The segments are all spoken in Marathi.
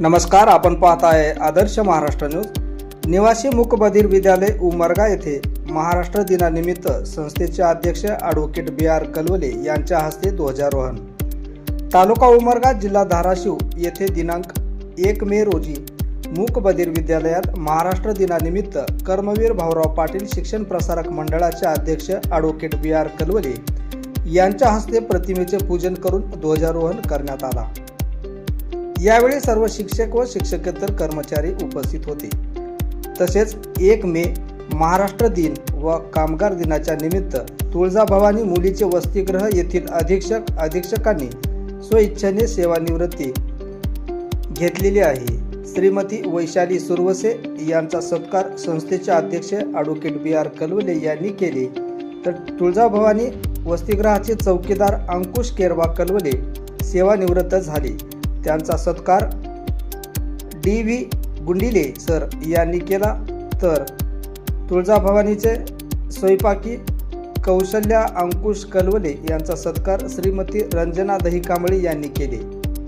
नमस्कार आपण पाहत आहे आदर्श महाराष्ट्र न्यूज. निवासी मुकबधीर विद्यालय उमरगा येथे महाराष्ट्र दिनानिमित्त संस्थेचे अध्यक्ष ॲडव्होकेट बी आर कलवले यांच्या हस्ते ध्वजारोहण. तालुका उमरगा जिल्हा धाराशिव येथे दिनांक एक मे रोजी मूकबधीर विद्यालयात महाराष्ट्र दिनानिमित्त कर्मवीर भाऊराव पाटील शिक्षण प्रसारक मंडळाचे अध्यक्ष ॲडव्होकेट बी आर कलवले यांच्या हस्ते प्रतिमेचे पूजन करून ध्वजारोहण करण्यात आला. यावेळी सर्व शिक्षक व शिक्षकेतर कर्मचारी उपस्थित होते. तसेच एक मे महाराष्ट्र दिन व कामगार दिनाच्या निमित्त तुळजाभवानी मुलीचे वसतिगृह येथील अधीक्षक अधीक्षकांनी स्वइच्छेने सेवानिवृत्ती घेतलेली आहे. श्रीमती वैशाली सुरवसे यांचा सत्कार संस्थेचे अध्यक्ष ॲडव्होकेट बी आर कलवले यांनी केले. तर तुळजाभवानी वसतिगृहाचे चौकीदार अंकुश केरवा कलवले सेवानिवृत्त झाले. त्यांचा सत्कार डी व्ही गुंडिले सर यांनी केला. तर तुळजाभवानीचे स्वयंपाकी कौशल्या अंकुश कलवले यांचा सत्कार श्रीमती रंजना दहिकांबळे यांनी केले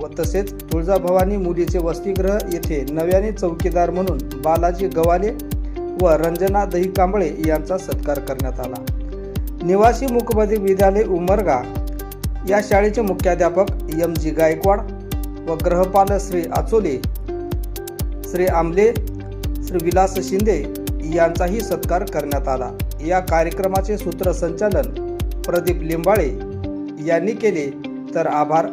व तसेच तुळजाभवानी मुलीचे वसतिगृह येथे नव्याने चौकीदार म्हणून बालाजी गवाले व रंजना दहिकांबळे यांचा सत्कार करण्यात आला. निवासी मुकबधिर विद्यालय उमरगा या शाळेचे मुख्याध्यापक एम जी गायकवाड व ग्रहपाल श्री आचोले श्री आंबले श्री विलास शिंदे यांचाही सत्कार करण्यात आला. या कार्यक्रमाचे सूत्रसंचालन प्रदीप लिंबाळे यांनी केले. तर आभार.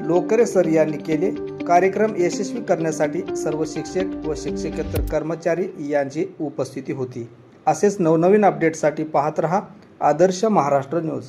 लोकरे सर यांनी केले. कार्यक्रम यशस्वी करण्यासाठी सर्व शिक्षक व शिक्षकेतर कर्मचारी यांची उपस्थिती होती. असेच नवनवीन अपडेटसाठी पाहत रहा आदर्श महाराष्ट्र न्यूज.